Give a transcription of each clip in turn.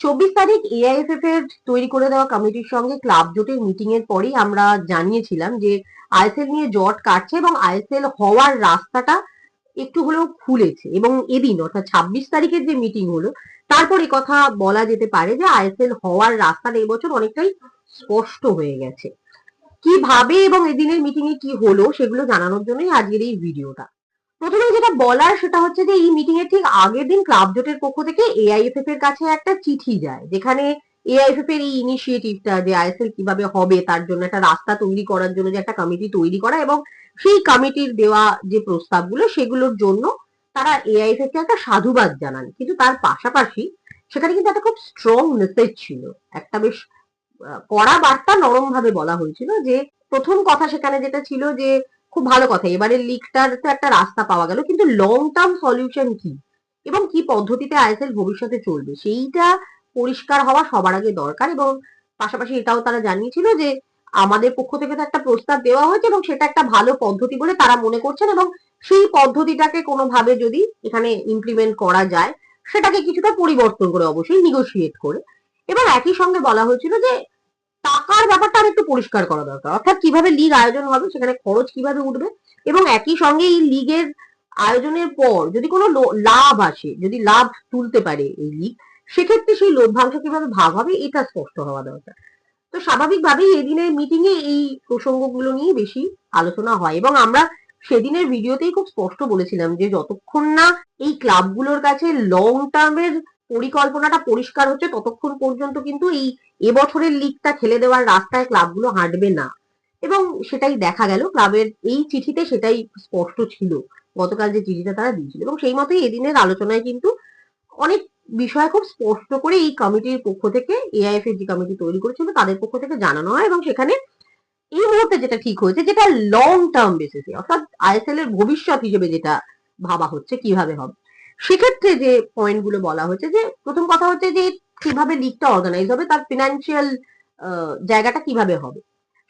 চব্বিশ তারিখ এআইএফএফ এর তৈরি করে দেওয়া কমিটির সঙ্গে ক্লাব জোটের মিটিং এর পরেই আমরা জানিয়েছিলাম যে আইএসএল নিয়ে জট কাটছে এবং আইএসএল হওয়ার রাস্তাটা একটু হলেও খুলেছে এবং এদিন অর্থাৎ ছাব্বিশ তারিখের যে মিটিং হলো, তারপর কথা বলা যেতে পারে যে আইএসএল হওয়ার রাস্তাটা এবছর অনেকটাই স্পষ্ট হয়ে গেছে। কীভাবে এবং এদিনের মিটিং এ কি হলো সেগুলো জানানোর জন্যই আজকের এই ভিডিওটা প্রথমে যেটা বলার সেটা হচ্ছে যে, এই মিটিং এর ঠিক আগের দিন ক্লাব জোটের পক্ষ থেকে এআইএফএফ এর কাছে একটা চিঠি যায়, যেখানে এআইএফএফ এর এই ইনিশিয়েটিভটা যে আইএসএল কীভাবে হবে, তার জন্য একটা রাস্তা তৈরি করার জন্য যে একটা কমিটি তৈরি করা এবং সেই কমিটির দেওয়া যে প্রস্তাবগুলো, সেগুলোর জন্য তারা এআইএফএফ কে একটা সাধুবাদ জানান। কিন্তু তার পাশাপাশি সেখানে কিন্তু একটা খুব স্ট্রং মেসেজ ছিল। একটা বেশ কড়া বার্তা নরম ভাবে বলা হয়েছিল যে, প্রথম কথা সেখানে যেটা ছিল যে খুব ভালো কথা। এবারের লিগটার তো একটা রাস্তা পাওয়া গেল, কিন্তু লং টার্ম সলিউশন কি? এবং কি পদ্ধতিতে আইএসএল ভবিষ্যতে চলবে? সেইটা পরিষ্কার হওয়া সবার আগে দরকার এবং পাশাপাশি এটাও তারা জানিয়েছিল যে আমাদের পক্ষ থেকে তো একটা প্রস্তাব দেওয়া হয়েছে এবং সেটা একটা ভালো পদ্ধতি বলে তারা মনে করছেন এবং সেই পদ্ধতিটাকে কোনোভাবে যদি এখানে ইমপ্লিমেন্ট করা যায়, সেটাকে কিছুটা পরিবর্তন করে অবশ্যই নিগোশিয়েট করে। এবং একই সঙ্গে বলা হয়েছিল যে টাকার ব্যাপারটা আর একটু পরিষ্কার করা দরকার। অর্থাৎ কীভাবে লিগ আয়োজন হবে, সেখানে খরচ কীভাবে উঠবে এবং একই সঙ্গে এই লিগের আয়োজনের পর যদি কোনো লাভ আসে, যদি লাভ তুলতে পারে এই লিগ, সেক্ষেত্রে সেই লভ্যাংশ কীভাবে ভাগ হবে, এটা স্পষ্ট হওয়া দরকার। তো স্বাভাবিকভাবেই এদিনের মিটিং এ এই প্রসঙ্গগুলো নিয়ে বেশি আলোচনা হয় এবং আমরা সেদিনের ভিডিওতেই খুব স্পষ্ট বলেছিলাম যে যতক্ষণ না এই ক্লাবগুলোর কাছে লং টার্মের পরিকল্পনাটা পরিষ্কার হচ্ছে, ততক্ষণ পর্যন্ত কিন্তু এই এবছরের লিগটা খেলে দেওয়ার রাস্তায় ক্লাবগুলো হাঁটবে না। এবং সেটাই দেখা গেল ক্লাবের এই চিঠিতে সেটাই স্পষ্ট ছিল, গতকাল যে চিঠিটা তারা দিয়েছিল। এবং সেই মতোই এদিনের আলোচনায় কিন্তু অনেক বিষয় খুব স্পষ্ট করে এই কমিটির পক্ষ থেকে এআইএফ এর যে কমিটি তৈরি করেছিল তাদের পক্ষ থেকে জানানো হয়। এবং সেখানে এই মুহূর্তে যেটা ঠিক হয়েছে, যেটা লং টার্ম বেসিসে অর্থাৎ আইএসএল এর ভবিষ্যৎ হিসেবে যেটা ভাবা হচ্ছে, কীভাবে হবে। সেক্ষেত্রে যে পয়েন্টগুলো বলা হচ্ছে যে প্রথম কথা হচ্ছে যে কীভাবে লিগটা অর্গানাইজ হবে, তার ফিনান্সিয়াল জায়গাটা কীভাবে হবে?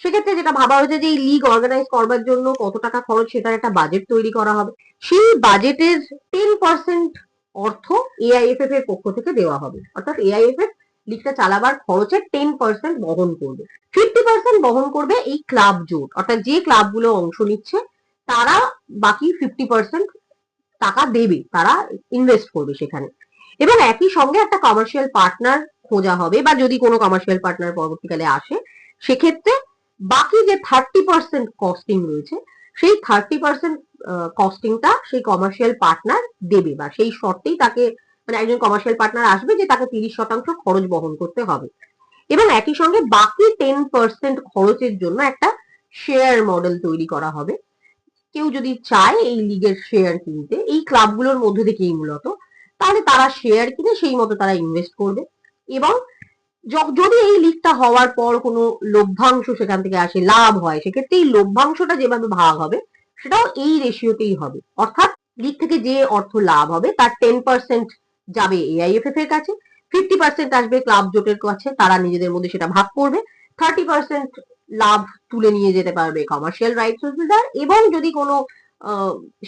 সেক্ষেত্রে যেটা ভাবা হয়েছে যে এই লিগ অর্গানাইজ করবার জন্য কত টাকা খরচ, সেটার একটা বাজেট তৈরি করা হবে। সেই বাজেটের টেন পার্সেন্ট অর্থ এআইএফএফ এর পক্ষ থেকে দেওয়া হবে। অর্থাৎ এআইএফএফ লিগটা চালাবার খরচের টেন পার্সেন্ট বহন করবে। ফিফটি পার্সেন্ট বহন করবে এই ক্লাব জোট। অর্থাৎ যে ক্লাবগুলো অংশ নিচ্ছে, তারা বাকি ফিফটি পার্সেন্ট টাকা দেবে, তারা ইনভেস্ট করবে সেখানে। এবং একই সঙ্গে একটা কমার্শিয়াল পার্টনার খোঁজা হবে বা যদি কোনো কমার্শিয়াল পার্টনার পরবর্তীকালে আসে, সেক্ষেত্রে বাকি যে থার্টি পার্সেন্ট কস্টিং রয়েছে, সেই থার্টি পার্সেন্ট কস্টিংটা সেই কমার্শিয়াল পার্টনার দেবে বা সেই শর্তেই তাকে মানে একজন কমার্শিয়াল পার্টনার আসবে যে তাকে তিরিশ শতাংশ খরচ বহন করতে হবে। এবং একই সঙ্গে বাকি টেন পার্সেন্ট খরচের জন্য একটা শেয়ার মডেল তৈরি করা হবে। কেউ যদি চায় এই লিগের শেয়ার কিনতে, এই ক্লাবগুলোর মধ্যে থেকেই মূলত তাহলে তারা শেয়ার কিনে সেই মতো তারা ইনভেস্ট করবে। এবং যদি এই লিগটা হওয়ার পর কোনো লভ্যাংশ সেখান থেকে আসে, লাভ হয়, সেক্ষেত্রে এই লভ্যাংশটা যেভাবে ভাগ হবে, সেটাও এই রেশিওতেই হবে। অর্থাৎ লিক থেকে যে অর্থ লাভ হবে, তার টেন পার্সেন্ট যাবে এআইএফএফ এর কাছে ফিফটি পার্সেন্ট আসবে ক্লাব জোটের কাছে, তারা নিজেদের মধ্যে সেটা ভাগ করবে থার্টি পার্সেন্ট লাভ তুলে নিয়ে যেতে পারবে কমার্শিয়াল রাইটস হোল্ডার এবং যদি কোনো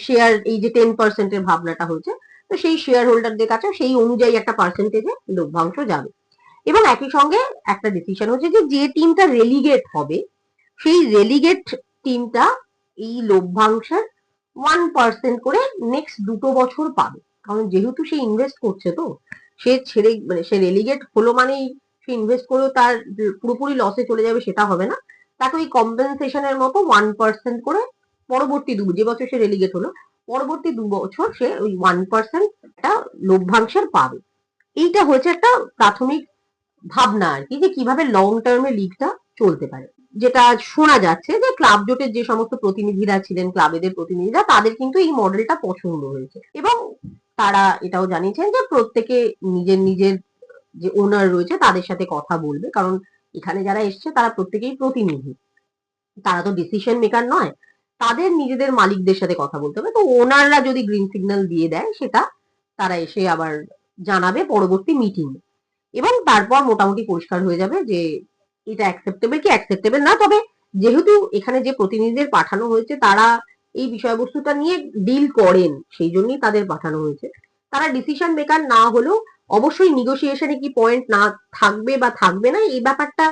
শেয়ার এই যে টেন পার্সেন্টের ভাবনাটা হয়েছে তো সেই শেয়ার হোল্ডারদের কাছে সেই অনুযায়ী একটা পার্সেন্টেজে লভ্যাংশ যাবে। এবং একই সঙ্গে একটা ডিসিশন হচ্ছে যে যে টিমটা রেলিগেট হবে, সেই রেলিগেট টিমটা এই লভ্যাংশের ওয়ান পার্সেন্ট করে নেক্সট দুটো বছর পাবে। কারণ যেহেতু সে ইনভেস্ট করছে তো, সে ছেড়ে মানে সে রেলিগেট হলো মানেই সে ইনভেস্ট করেও তার পুরোপুরি লসে চলে যাবে সেটা হবে না। তাকে ওই কম্পেনসেশনের মতো ওয়ান পার্সেন্ট করে পরবর্তী দু, যে বছর সে রেলিগেট হলো পরবর্তী দু বছর সে ওই ওয়ান পার্সেন্ট একটা লভ্যাংশের পাবে। এইটা হচ্ছে একটা প্রাথমিক ভাবনা আর কি যে কীভাবে লং টার্মে লিগটা চলতে পারে। যেটা শোনা যাচ্ছে যে ক্লাব জোটের যে সমস্ত প্রতিনিধিরা ছিলেন ক্লাবেদের প্রতিনিধিরা, তাদের কিন্তু এই মডেলটা পছন্দ হয়েছে। এবং তারা এটাও জানিয়েছেন যে প্রত্যেকে নিজের নিজের যে ওনার রয়েছে তাদের সাথে কথা বলবে। কারণ এখানে যারা এসছে তারা প্রত্যেকেই প্রতিনিধি। তারা তো ডিসিশন মেকার নয়। তাদের নিজেদের মালিকদের সাথে কথা বলতে হবে। তো ওনাররা যদি গ্রিন সিগন্যাল দিয়ে দেয়, সেটা তারা এসে আবার জানাবে পরবর্তী মিটিং এবং তারপর মোটামুটি পরিষ্কার হয়ে যাবে যে এটা অ্যাকসেপ্টেবল কি অ্যাকসেপ্টেবল না। তবে যেহেতু এখানে যে প্রতিনিধিদের পাঠানো হয়েছে, তারা এই বিষয়বস্তুটা নিয়ে ডিল করেন, সেই জন্যই তাদের পাঠানো হয়েছে। তারা ডিসিশন মেকার না হলেও অবশ্যই নিগোসিয়েশনে কি পয়েন্ট না থাকবে বা থাকবে না, এই ব্যাপারটা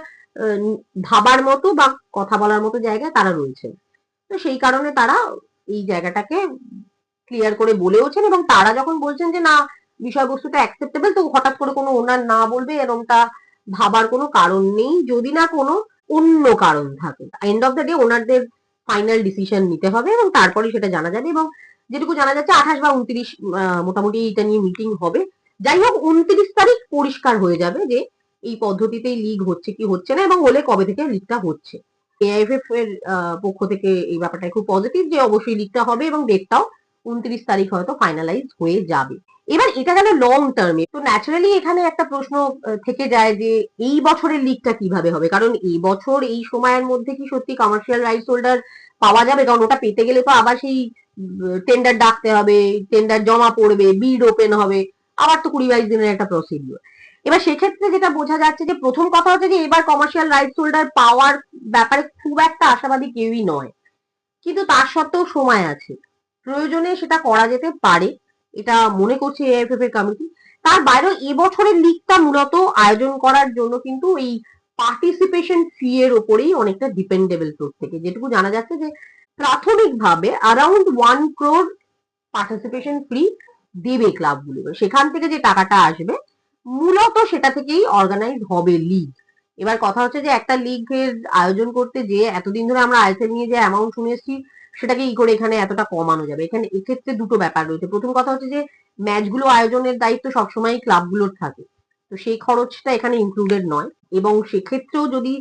ভাবার মতো বা কথা বলার মতো জায়গায় তারা রয়েছেন। তো সেই কারণে তারা এই জায়গাটাকে ক্লিয়ার করে বলেওছেন এবং তারা যখন বলছেন যে, না, বিষয়বস্তুটা অ্যাকসেপ্টেবল তো হঠাৎ করে কোনো ওনার না বলবে এরকমটা ভাবার কোনো কারণ নেই। যদি না কোনো, অন্য কারণ থাকে। এন্ড অফ দ্য ডে ওনারদের ফাইনাল ডিসিশন নিতে হবে এবং তারপরে সেটা জানা যাবে এবং যেটুকু জানা যাচ্ছে আঠাশ বা উনত্রিশ মোটামুটি এটা নিয়ে মিটিং হবে। যাই হোক, উনত্রিশ তারিখ পরিষ্কার হয়ে যাবে যে এই পদ্ধতিতেই লিগ হচ্ছে কি হচ্ছে না এবং হলে কবে থেকে লিগটা হচ্ছে। এআইএফএফ এর পক্ষ থেকে এই ব্যাপারটা খুব পজিটিভ যে অবশ্যই লিগটা হবে এবং ডেটটাও উনত্রিশ তারিখ হয়তো ফাইনালাইজ হয়ে যাবে। এবার এটা গেল লং টার্মে তো ন্যাচারালি এখানে একটা প্রশ্ন থেকে যায় যে এই বছরের লিগটা কীভাবে হবে? কারণ এই বছর এই সময়ের মধ্যে কি সত্যি কমার্শিয়াল রাইটস হোল্ডার পাওয়া যাবে? কারণ ওটা পেতে গেলে তো আবার সেই টেন্ডার ডাকতে হবে টেন্ডার জমা পড়বে বিড ওপেন হবে। আবার তো কুড়ি বাইশ দিনের একটা প্রসিডিওর এবার সেক্ষেত্রে যেটা বোঝা যাচ্ছে যে প্রথম কথা হচ্ছে যে এবার কমার্শিয়াল রাইটস হোল্ডার পাওয়ার ব্যাপারে খুব একটা আশাবাদী কেউই নয়। কিন্তু তার সত্ত্বেও সময় আছে। প্রয়োজনে সেটা করা যেতে পারে। এটা মনে করছে এআইএফএফ এর কমিটি তার বাইরেও এবছরের লিগটা মূলত আয়োজন করার জন্য কিন্তু এই পার্টিসিপেশন ফি এর ওপরেই অনেকটা ডিপেন্ডেবল থেকে। যেটুকু জানা যাচ্ছে যে প্রাথমিকভাবে around one crore participation free দেবে ক্লাবগুলো সেখান থেকে যে টাকাটা আসবে মূলত সেটা থেকেই অর্গানাইজ হবে লিগ এবার কথা হচ্ছে যে একটা লিগের আয়োজন করতে যে এতদিন ধরে আমরা আইএসএল নিয়ে যে অ্যামাউন্ট শুনে এসেছি, সেটাকে ই করে এখানে এতটা কমানো যাবে? এখানে এক্ষেত্রে দুটো ব্যাপার রয়েছে। প্রথম কথা হচ্ছে যে ম্যাচগুলো আয়োজনের দায়িত্ব সবসময় ক্লাবগুলোর থাকে। তো সেই খরচটা এখানে ইনক্লুডেড নয়। এবং সেক্ষেত্রেও যদি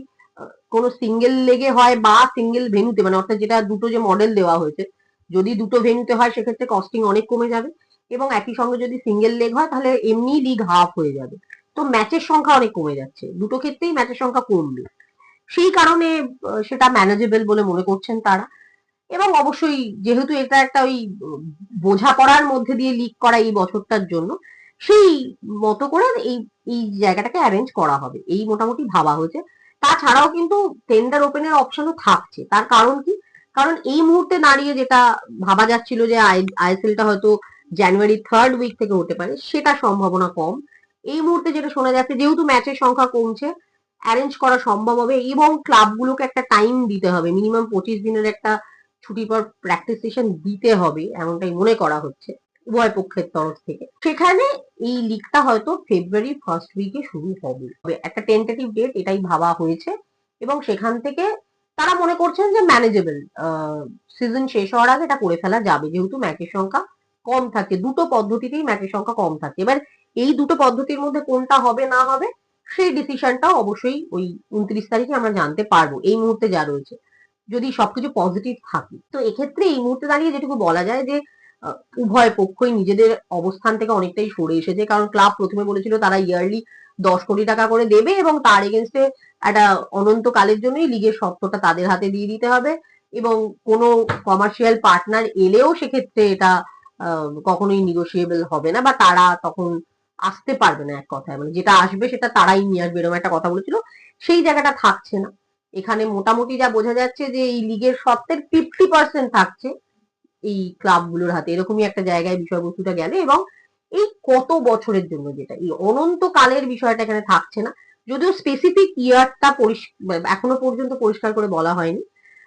কোনো সিঙ্গেল লেগে হয় বা সিঙ্গেল ভেনুতে মানে অর্থাৎ যেটা দুটো যে মডেল দেওয়া হয়েছে, যদি দুটো ভেনুতে হয়, সেক্ষেত্রে কস্টিং অনেক কমে যাবে। এবং একই সঙ্গে যদি সিঙ্গেল লেগ হয়, তাহলে এমনি লিগ হাফ হয়ে যাবে। তো ম্যাচের সংখ্যা অনেক কমে যাচ্ছে। দুটো ক্ষেত্রেই ম্যাচের সংখ্যা কমবে। সেই কারণে সেটা ম্যানেজেবল বলে মনে করছেন তারা। এবং অবশ্যই যেহেতু এটা একটা ওই বোঝাপড়ার মধ্যে দিয়ে লিক করা এই বছরটার জন্য, সেই মতো করে এই এই জায়গাটাকে অ্যারেঞ্জ করা হবে। এই মোটামুটি ভাবা হয়েছে। তাছাড়াও কিন্তু টেন্ডার ওপেনের অপশনও থাকছে। তার কারণ কি? কারণ এই মুহূর্তে দাঁড়িয়ে যেটা ভাবা যাচ্ছিল যে আইএসএলটা হয়তো জানুয়ারি থার্ড উইক থেকে হতে পারে, সেটা সম্ভাবনা কম। এই মুহূর্তে যেটা শোনা যাচ্ছে, যেহেতু ম্যাচের সংখ্যা কমছে অ্যারেঞ্জ করা সম্ভব হবে এবং ক্লাবগুলোকে একটা টাইম দিতে হবে। মিনিমাম পঁচিশ দিনের একটা ছুটির পর প্র্যাকটিস সেশন দিতে হবে, এমনটাই মনে করা হচ্ছে উভয় পক্ষের তরফ থেকে। সেখানে এই লিগটা হয়তো ফেব্রুয়ারি ফার্স্ট উইকে শুরু হবে। একটা টেন্টেটিভ ডেট এটাই ভাবা হয়েছে এবং সেখান থেকে তারা মনে করছেন যে ম্যানেজেবল সিজন শেষ হওয়ার আগে এটা করে ফেলা যাবে, যেহেতু ম্যাচের সংখ্যা কম থাকে, দুটো পদ্ধতিতেই ম্যাচের সংখ্যা কম থাকে। এবার এই দুটো পদ্ধতির মধ্যে কোনটা হবে, না হবে, সেই ডিসিশনটাও অবশ্যই ওই উনত্রিশ তারিখে আমরা জানতে পারব, এই মুহূর্তে যা রয়েছে। যদি সবকিছু পজিটিভ থাকে। তো এক্ষেত্রে এই মুহূর্তে দাঁড়িয়ে যেটুকু বলা যায় যে উভয় পক্ষই নিজেদের অবস্থান থেকে অনেকটাই সরে এসেছে। কারণ ক্লাব প্রথমে বলেছিল তারা ইয়ারলি দশ কোটি টাকা করে দেবে এবং তার এগেনস্টে একটা অনন্তকালের জন্যই লিগের সত্ত্বটা তাদের হাতে দিয়ে দিতে হবে। এবং কোনো কমার্শিয়াল পার্টনার এলেও সেক্ষেত্রে এটা কখনোই নিগোসিয়েবল হবে না বা তারা তখন আসতে পারবে না এক কথায়। মানে যেটা আসবে সেটা তারাই নিয়ে আসবে এরকম একটা কথা বলেছিল। সেই জায়গাটা থাকছে না। এখানে মোটামুটি যা বোঝা যাচ্ছে যে এই লিগের সত্ত্বের ফিফটি পার্সেন্ট থাকছে এই ক্লাবগুলোর হাতে। এরকমই একটা জায়গায় বিষয়বস্তুটা গেলে এবং এই কত বছরের জন্য যেটা। এই অনন্তকালের বিষয়টা এখানে থাকছে না। যদিও স্পেসিফিক ইয়ারটা পরিষ্কার এখনও পর্যন্ত পরিষ্কার করে বলা হয়নি।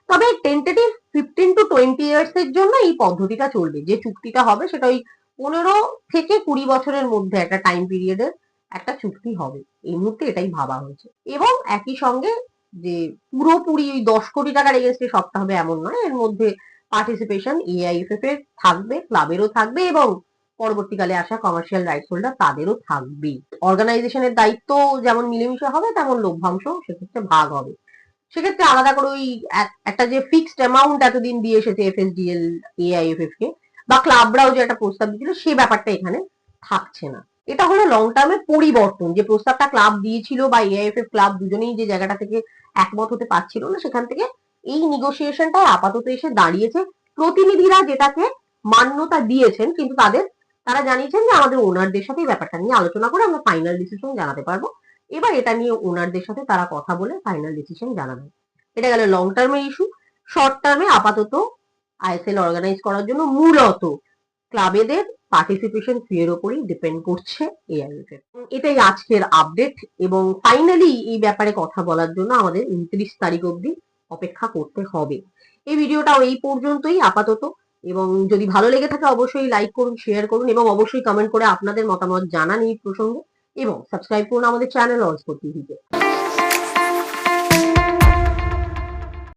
তবে tentative fifteen to twenty years এর জন্য এই পদ্ধতিটা চলবে। যে চুক্তিটা হবে সেটা ওই পনেরো থেকে কুড়ি বছরের মধ্যে একটা টাইম পিরিয়ডের একটা চুক্তি হবে। এই মুহূর্তে এটাই ভাবা হয়েছে। এবং একই সঙ্গে যে পুরোপুরি ওই দশ কোটি টাকার এগেনস্টে সবটা হবে এমন নয়, এর মধ্যে পার্টিসিপেশন এআইএফএফ এর থাকবে ক্লাবেরও থাকবে এবং পরবর্তীকালে আসা কমার্শিয়াল রাইটস হোল্ডার তাদেরও থাকবে অর্গানাইজেশনের দায়িত্ব যেমন মিলেমিশে হবে, তেমন লভ্যাংশ সেক্ষেত্রে ভাগ হবে। সেক্ষেত্রে আলাদা করে ওই একটা যে ফিক্সড অ্যামাউন্ট এতদিন দিয়ে এসেছে এফএসডিএল এআইএফএফ কে, বা ক্লাবরাও যে একটা প্রস্তাব দিয়েছিল সেই ব্যাপারটা এখানে থাকছে না। এটা হলো লং টার্মে পরিবর্তন। যে প্রস্তাবটা ক্লাব দিয়েছিল বা এআইএফএফ ক্লাব দুজনেই যে জায়গাটা থেকে একমত হতে পারছিল না, সেখান থেকে এই নিগোসিয়েশনটা আপাতত এসে দাঁড়িয়েছে। প্রতিনিধিরা যেটাকে মান্যতা দিয়েছেন, কিন্তু তাদের, তারা জানিয়েছেন যে আমাদের ওনারদের সাথে এই ব্যাপারটা নিয়ে আলোচনা করে আমরা ফাইনাল ডিসিশন জানাতে পারব। এবার এটা নিয়ে ওনারদের সাথে তারা কথা বলে ফাইনাল ডিসিশন জানাবে। এটা গেল লং টার্মের ইস্যু শর্ট টার্মে আপাতত আইএসএল অর্গানাইজ করার জন্য মূলত ক্লাবেদের পার্টিসিপেশন ফি এর উপরই ডিপেন্ড করছে এআইএফএফ এটাই আজকের আপডেট এবং ফাইনালি এই ব্যাপারে কথা বলার জন্য আমাদের উনত্রিশ তারিখ অবধি অপেক্ষা করতে হবে। এই ভিডিওটাও এই পর্যন্তই আপাতত এবং যদি ভালো লেগে থাকে অবশ্যই লাইক করুন শেয়ার করুন এবং অবশ্যই কমেন্ট করে আপনাদের মতামত জানান এই প্রসঙ্গে। এবং সাবস্ক্রাইব করুন আমাদের চ্যানেল অর্স টিভিতে